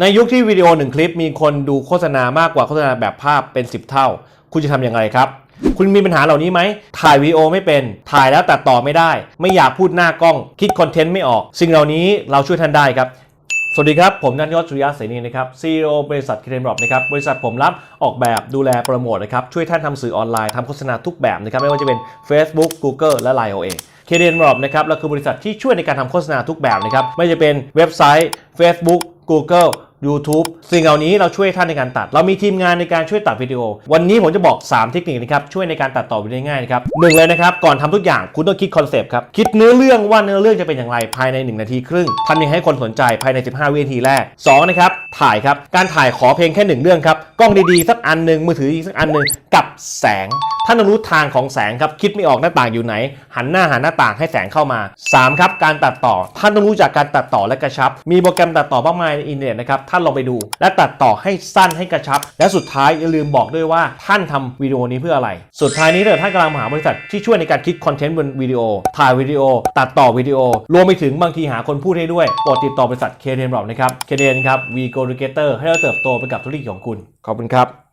ในยุคที่วิดีโอหนึ่งคลิปมีคนดูโฆษณามากกว่าโฆษณาแบบภาพเป็น 10 เท่า คุณจะทำอย่างไรครับ คุณมีปัญหาเหล่านี้ไหม ถ่ายวีโอไม่เป็น ถ่ายแล้วตัดต่อไม่ได้ ไม่อยากพูดหน้ากล้อง คิดคอนเทนต์ไม่ออก สิ่งเหล่านี้เราช่วยท่านได้ครับ สวัสดีครับ ผมนันยศสุริยะเสนีนะครับ CEO บริษัทเคเดนบรอปนะครับ บริษัทผมรับออกแบบดูแลโปรโมทนะครับ ช่วยท่านทำสื่อออนไลน์ทำโฆษณาทุกแบบนะครับ ไม่ว่าจะเป็น Facebook Google และ Line OA เคเดนบรอปนะครับเราคือบริษัทที่ช่วยในการทำโฆษณาทุกแบบนะครับ ไม่ว่าจะเป็นเว็บไซต์ Facebook của cậu YouTube สิ่งเหล่านี้เราช่วยท่านในการตัด เรามีทีมงานในการช่วยตัดวิดีโอ วันนี้ผมจะบอก 3 เทคนิคนะครับช่วยในการตัดต่อวิดีโอง่ายนะครับหนึ่งเลยนะครับก่อนทำทุกอย่างคุณต้องคิดคอนเซปต์ครับคิดเนื้อเรื่องว่าเนื้อเรื่องจะเป็นอย่างไรภายใน 1 นาทีครึ่งทำยังไงให้คนสนใจภายใน 15 วินาทีแรก2นะครับถ่ายครับการถ่ายขอเพียงแค่หนึ่งเรื่องครับกล้องดีๆสักอันหนึ่งมือถืออีกสักอันหนึ่งกับแสงท่านต้องรู้ทางของแสงครับคิดไม่ออกหน้าต่างอยู่ไหน หันหน้าหาหน้าต่างให้แสงเข้ามา3ครับการตัดต่อ ท่านต้องรู้จักการตัดต่อและกระชับ มีโปรแกรมตัดต่อมากมายในอินเทอร์เน็ตนะครับท่านลองไปดู และตัดต่อให้สั้นให้กระชับ และสุดท้ายอย่าลืมบอกด้วยว่าท่านทำวิดีโอนี้เพื่ออะไร สุดท้ายนี้ถ้าท่านกำลังหาบริษัทที่ช่วยในการคิดคอนเทนต์บนวิดีโอ ถ่ายวิดีโอ ตัดต่อวิดีโอ รวมไปถึงบางทีหาคนพูดให้ด้วยโปรดติดต่อ บริษัทเคเดนบรอนะครับเคเดนครับ We Go Together ให้เราเติบโตไปกับธุรกิจของคุณ ขอบคุณครับ